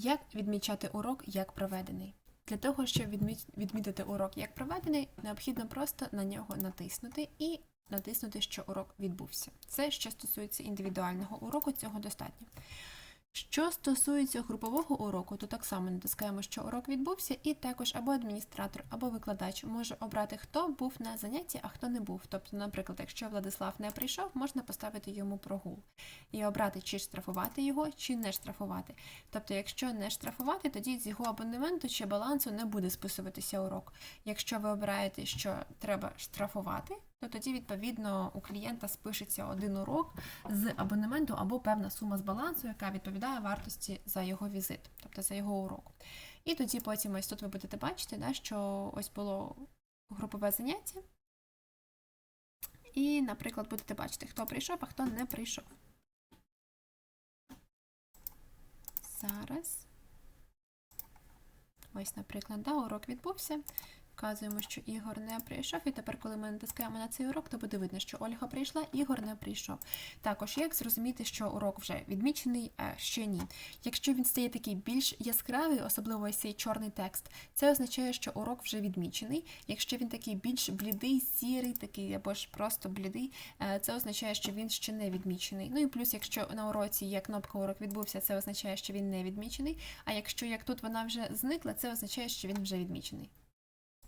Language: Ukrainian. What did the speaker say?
Як відмічати урок як проведений? Для того, щоб відмітити урок як проведений, необхідно просто на нього натиснути і натиснути, що урок відбувся. Це що стосується індивідуального уроку, цього достатньо. Що стосується групового уроку, то так само натискаємо, що урок відбувся, і також або адміністратор, або викладач може обрати, хто був на занятті, а хто не був. Тобто, наприклад, якщо Владислав не прийшов, можна поставити йому прогул і обрати, чи штрафувати його, чи не штрафувати. Тобто, якщо не штрафувати, тоді з його абонементу чи балансу не буде списуватися урок. Якщо ви обираєте, що треба штрафувати, то тоді відповідно у клієнта спишеться один урок з абонементу або певна сума з балансу, яка відповідає вартості за його візит, тобто за його урок. І тоді потім ось тут ви будете бачити, да, що ось було групове заняття. І, наприклад, будете бачити, хто прийшов, а хто не прийшов. Зараз. Ось, наприклад, да, урок відбувся. Вказуємо, що Ігор не прийшов, і тепер, коли ми натискаємо на цей урок, то буде видно, що Ольга прийшла, Ігор не прийшов. Також як зрозуміти, що урок вже відмічений, а ще ні. Якщо він стає такий більш яскравий, особливо цей чорний текст, це означає, що урок вже відмічений. Якщо він такий більш блідий, сірий, такий або ж просто блідий, е, це означає, що він ще не відмічений. Ну і плюс, якщо на уроці є кнопка урок відбувся, це означає, що він не відмічений. А якщо як тут вона вже зникла, це означає, що він вже відмічений.